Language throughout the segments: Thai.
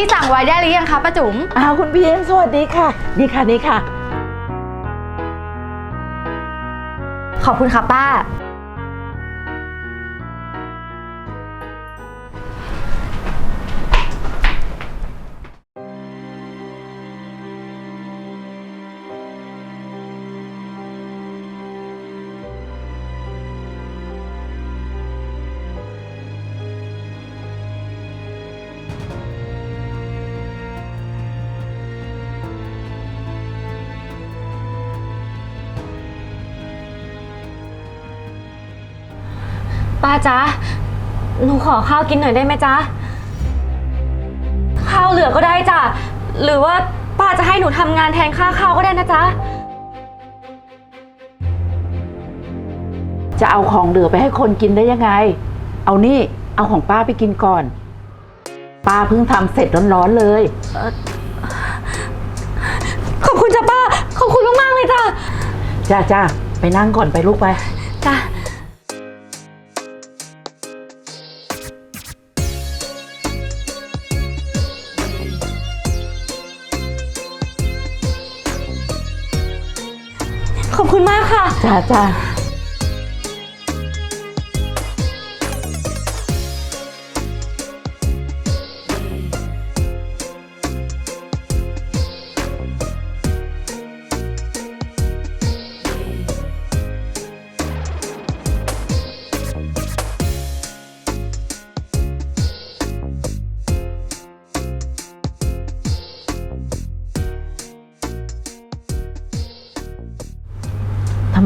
ที่สั่งไว้ได้หรือยังคะป้าจุ๋มอ้าวคุณบีมสวัสดีค่ะ นี่ค่ะนี่ค่ะ ขอบคุณค่ะป้า จ๊ะ หนูขอข้าวกินหน่อยได้ไหมจ๊ะ ข้าวเหลือก็ได้จ้ะ หรือว่าป้าจะให้หนูทำงานแทนค่าข้าวก็ได้นะจ๊ะ จะเอาของเหลือไปให้คนกินได้ยังไง เอานี่ เอาของป้าไปกินก่อน ป้าเพิ่งทำเสร็จร้อนๆเลย ขอบคุณจ้ะป้า ขอบคุณมากๆเลยจ้ะ จ้าจ้าไปนั่งก่อนไปลูกไป จ้ะ ขอบคุณมากค่ะ จ้าจ้า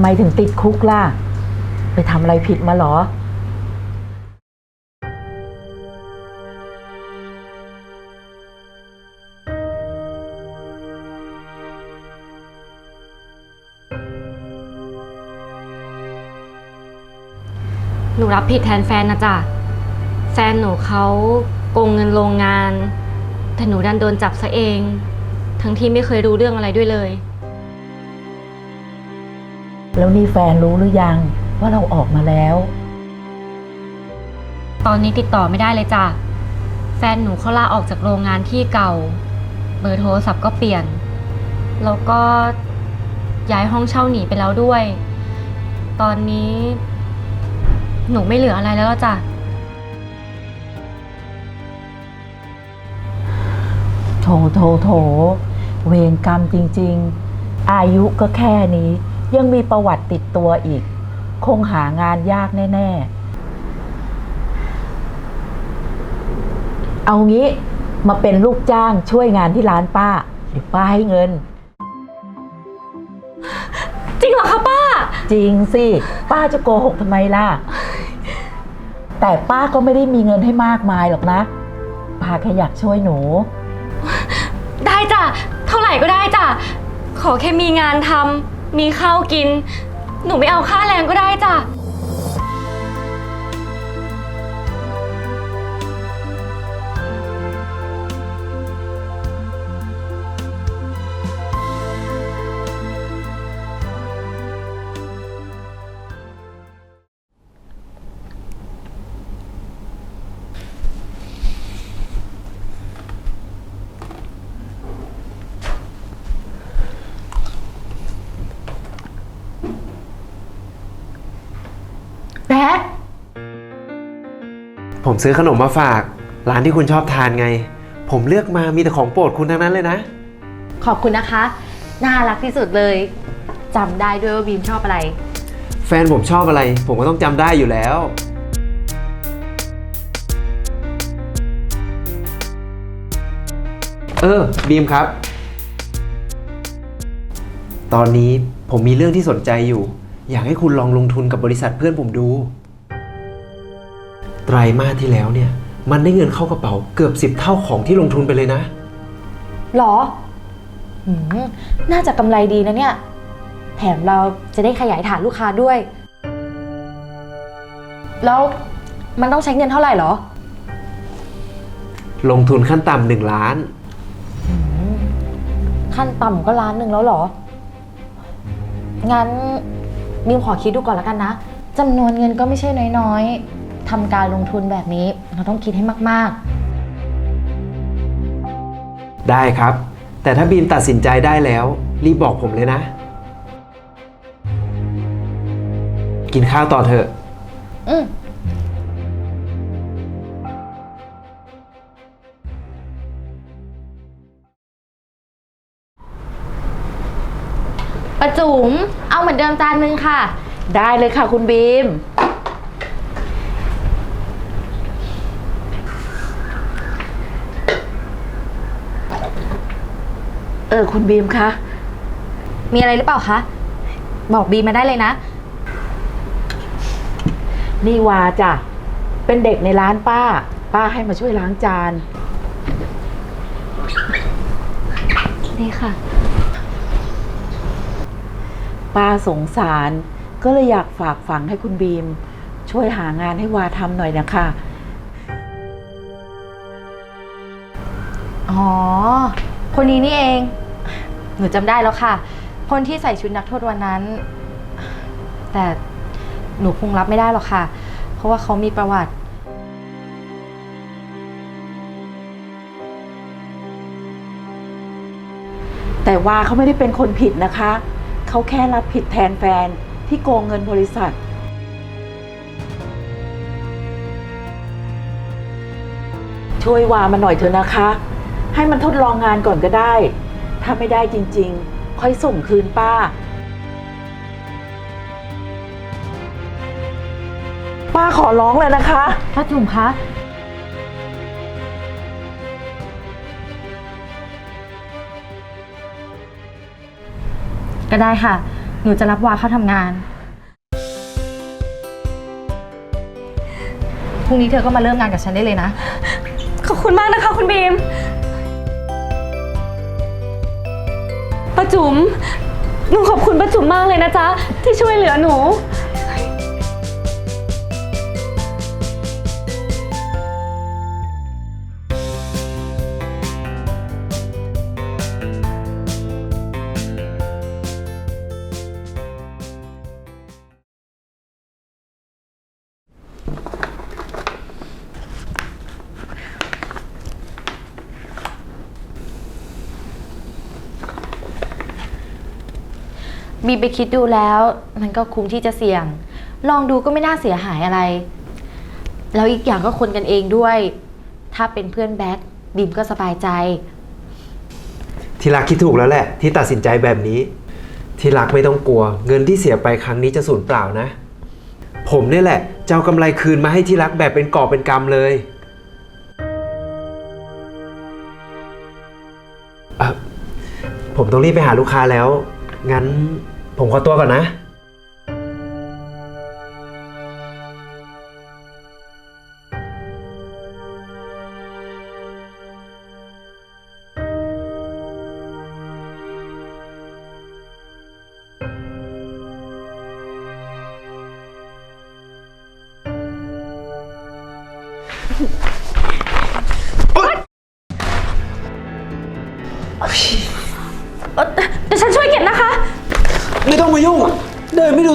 ไมถึงติดคุกล่ะ ไปทำอะไรผิดมาเหรอ หนูรับผิดแทนแฟนนะจ๊ะ แฟนหนูเขาโกงเงินโรงงาน แต่หนูดันโดนจับซะเอง ทั้งที่ไม่เคยรู้เรื่องอะไรด้วยเลย แล้วนี่แฟนรู้หรือยังว่าเราออกมาแล้ว ตอนนี้ติดต่อไม่ได้เลยจ้ะ แฟนหนูเขาลาออกจากโรงงานที่เก่า เบอร์โทรศัพท์ก็เปลี่ยน แล้วก็ย้ายห้องเช่าหนีไปแล้วด้วย ตอนนี้ หนูไม่เหลืออะไรแล้วล่ะจ้ะ โถโถโถ เวรกรรมจริง ๆ อายุก็แค่นี้ ยังมีประวัติติดตัวอีก คงหางานยากแน่ ๆ เอางี้มาเป็นลูกจ้างช่วยงานที่ร้านป้าเดี๋ยวป้าให้เงิน จริงเหรอคะป้า จริงสิ ป้าจะโกหกทำไมล่ะ แต่ป้าก็ไม่ได้มีเงินให้มากมายหรอกนะ ป้าแค่อยากช่วยหนู ได้จ้ะ เท่าไหร่ก็ได้จ้ะ ขอแค่มีงานทำ มีข้าวกิน หนูไม่เอาค่าแรงก็ได้จ้ะ แบ๊กผมซื้อขนมมาฝาก ร้านที่คุณชอบทานไง ผมเลือกมามีแต่ของโปรดคุณทั้งนั้นเลยนะ ขอบคุณนะคะ น่ารักที่สุดเลยจำได้ด้วยว่าบีมชอบอะไร แฟนผมชอบอะไร ผมก็ต้องจำได้อยู่แล้ว เออ บีมครับ ตอนนี้ผมมีเรื่องที่สนใจอยู่ อยากให้คุณลองลงทุนกับบริษัทเพื่อนผมดู ไตรมาสที่แล้วเนี่ย มันได้เงินเข้ากระเป๋าเกือบสิบเท่าของที่ลงทุนไปเลยนะ หรอหืมน่าจะกำไรดีนะเนี่ย แถมเราจะได้ขยายฐานลูกค้าด้วย แล้วมันต้องใช้เงินเท่าไหร่หรอ ลงทุนขั้นต่ำหนึ่งล้าน ขั้นต่ำก็ล้านหนึ่งแล้วเหรอ งั้นบิมขอคิดดูก่อนแล้วกันนะจำนวนเงินก็ไม่ใช่น้อยๆ ทำการลงทุนแบบนี้ เราต้องคิดให้มากๆได้ครับ แต่ถ้าบีมตัดสินใจได้แล้ว รีบบอกผมเลยนะ กินข้าวต่อเถอะอืมประจุมเอาเหมือนเดิมจานนึงค่ะ ได้เลยค่ะคุณบีม เออ คุณบีมคะ มีอะไรหรือเปล่าคะ บอกบีมาได้เลยนะ นี่วาจ้ะ เป็นเด็กในร้านป้า ป้าให้มาช่วยล้างจาน นี่ค่ะ ป้าสงสาร ก็เลยอยากฝากฝังให้คุณบีม ช่วยหางานให้วาทำหน่อยนะคะ อ๋อ คนนี้นี่เอง หนูจำได้แล้วค่ะ คนที่ใส่ชุดนักโทษวันนั้น แต่หนูคงรับไม่ได้หรอกค่ะ เพราะว่าเขามีประวัติ แต่ว่าเขาไม่ได้เป็นคนผิดนะคะ เขาแค่รับผิดแทนแฟนที่โกงเงินบริษัท ช่วยวามาหน่อยเถอะนะคะ ให้มันทดลองงานก่อนก็ได้ ถ้าไม่ได้จริงๆ ค่อยส่งคืนป้า ป้าขอร้องเลยนะคะพระจุ๋มคะ ก็ได้ค่ะ หนูจะรับวาเข้าทำงาน พรุ่งนี้เธอก็มาเริ่มงานกับฉันได้เลยนะ ขอบคุณมากนะคะ คุณบีม ป้าจุ๋มหนูขอบคุณป้าจุ๋มมากเลยนะจ๊ะที่ช่วยเหลือหนู บีไปคิดดูแล้ว มันก็คุ้มที่จะเสี่ยง ลองดูก็ไม่น่าเสียหายอะไร แล้วอีกอย่างก็คนกันเองด้วย ถ้าเป็นเพื่อนแบ็คบีมก็สบายใจ ที่รักคิดถูกแล้วแหละ ที่ตัดสินใจแบบนี้ ที่รักไม่ต้องกลัว เงินที่เสียไปครั้งนี้จะสูญเปล่านะ ผมเนี่ยแหละจะเอากำไรคืนมาให้ที่รักแบบเป็นกอบเป็นกำเลยเอ่อผมต้องรีบไปหาลูกค้าแล้ว งั้น ผมขอตัวก่อนนะ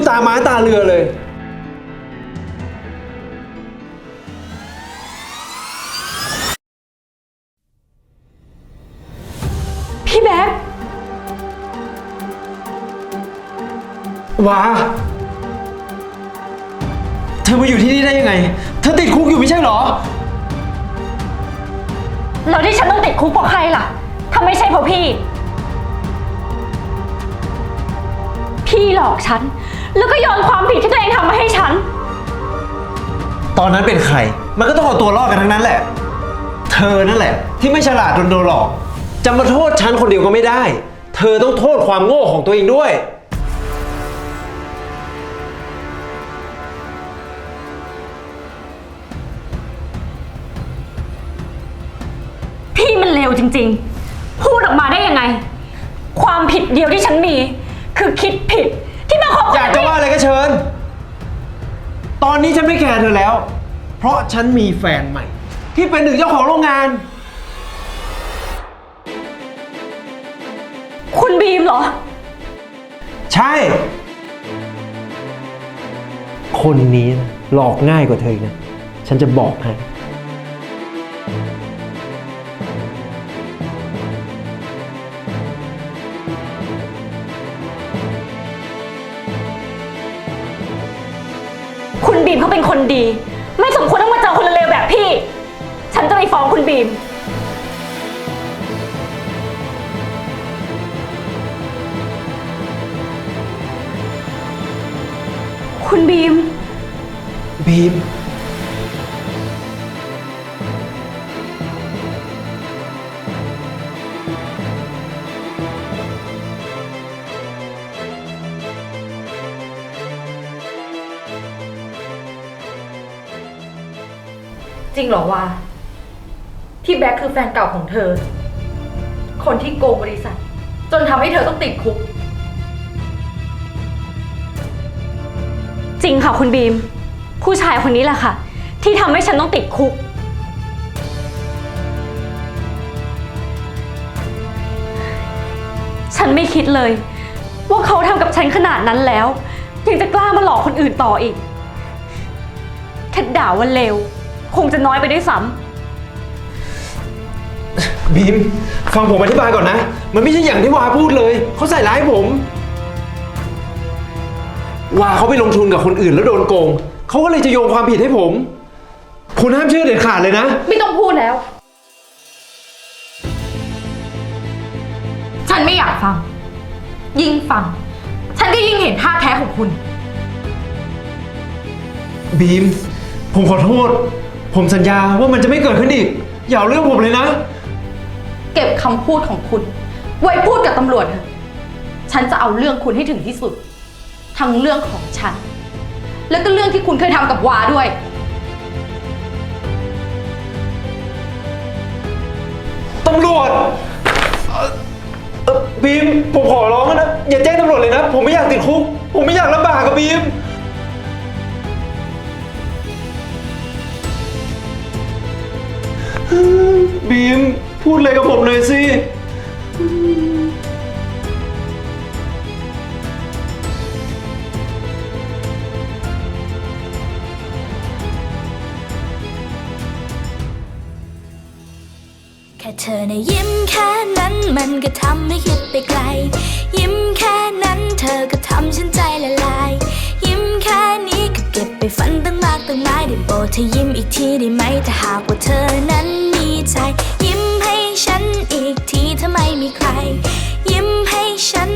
ตาม้าตาเรือเลย พี่แบ๊กว้า เธอมาอยู่ที่นี่ได้ยังไง เธอติดคุกอยู่ไม่ใช่เหรอ แล้วที่ฉันต้องติดคุกเพราะใครล่ะถ้าไม่ใช่เพราะพี่ พี่หลอกฉัน แล้วก็โยนความผิดที่ตัวเองทำมาให้ฉัน ตอนนั้นเป็นใคร มันก็ต้องเอาตัวรอดกันทั้งนั้นแหละ เธอนั่นแหละ ที่ไม่ฉลาดโดนโดนหลอก จะมาโทษฉันคนเดียวก็ไม่ได้ เธอต้องโทษความโง่ของตัวเองด้วย พี่มันเลวจริงๆ พูดออกมาได้ยังไง ความผิดเดียวที่ฉันมี คือคิดผิดที่มาคบอยากจะว่าอะไรก็เชิญ ตอนนี้ฉันไม่แคร์เธอแล้ว เพราะฉันมีแฟนใหม่ ที่เป็นหนึ่งเจ้าของโรงงาน คุณบีมเหรอ ใช่ คนนี้นะหลอกง่ายกว่าเธออีกนะ ฉันจะบอกให้ คนดี ไม่สมควรต้องมาเจอคนเลวๆแบบพี่ ฉันจะไปฟ้องคุณบีม คุณบีม บีม เหรอวะที่แบ็คคือแฟนเก่าของเธอ คนที่โกงบริษัท จนทำให้เธอต้องติดคุก จริงค่ะคุณบีม ผู้ชายคนนี้แหละค่ะ ที่ทำให้ฉันต้องติดคุก ฉันไม่คิดเลย ว่าเขาทำกับฉันขนาดนั้นแล้ว ยังจะกล้ามาหลอกคนอื่นต่ออีกแค่ด่าว่าเลว คงจะน้อยไปด้วยซ้ำบีม ฟังผมอธิบายก่อนนะ มันไม่ใช่อย่างที่วาพูดเลย เขาใส่ร้ายผม วาเขาไปลงทุนกับคนอื่นแล้วโดนโกง เขาก็เลยจะโยงความผิดให้ผม คุณห้ามเชื่อเด็ดขาดเลยนะไม่ต้องพูดแล้ว ฉันไม่อยากฟัง ยิ่งฟัง ฉันก็ยิ่งเห็นท่าแท้ของคุณ บีม ผมขอโทษ ผมสัญญาว่ามันจะไม่เกิดขึ้นอีก อย่าเอาเรื่องผมเลยนะ เก็บคำพูดของคุณ ไว้พูดกับตำรวจเถอะฉันจะเอาเรื่องคุณให้ถึงที่สุด ทั้งเรื่องของฉัน แล้วก็เรื่องที่คุณเคยทำกับวาด้วย ตำรวจเอ่อเอ่อบีมผมขอร้องนะ อย่าแจ้งตำรวจเลยนะ ผมไม่อยากติดคุก ผมไม่อยากลำบากกับบีม บีมพูดอะไรกับผมหน่อยสิ แค่เธอในะยิ้มแค่นั้นมันก็ทำให้คิดไปไกล ยิ้มแค่นั้นเธอก็ทำฉันใจละลาย ฝันตั้งมากตั้งหลายได้โปรดเธอยิ้มอีกทีได้ไหมถ้าหากว่าเธอนั้นมีใจ ยิ้มให้ฉันอีกทีถ้าไม่มีใคร ยิ้มให้ฉัน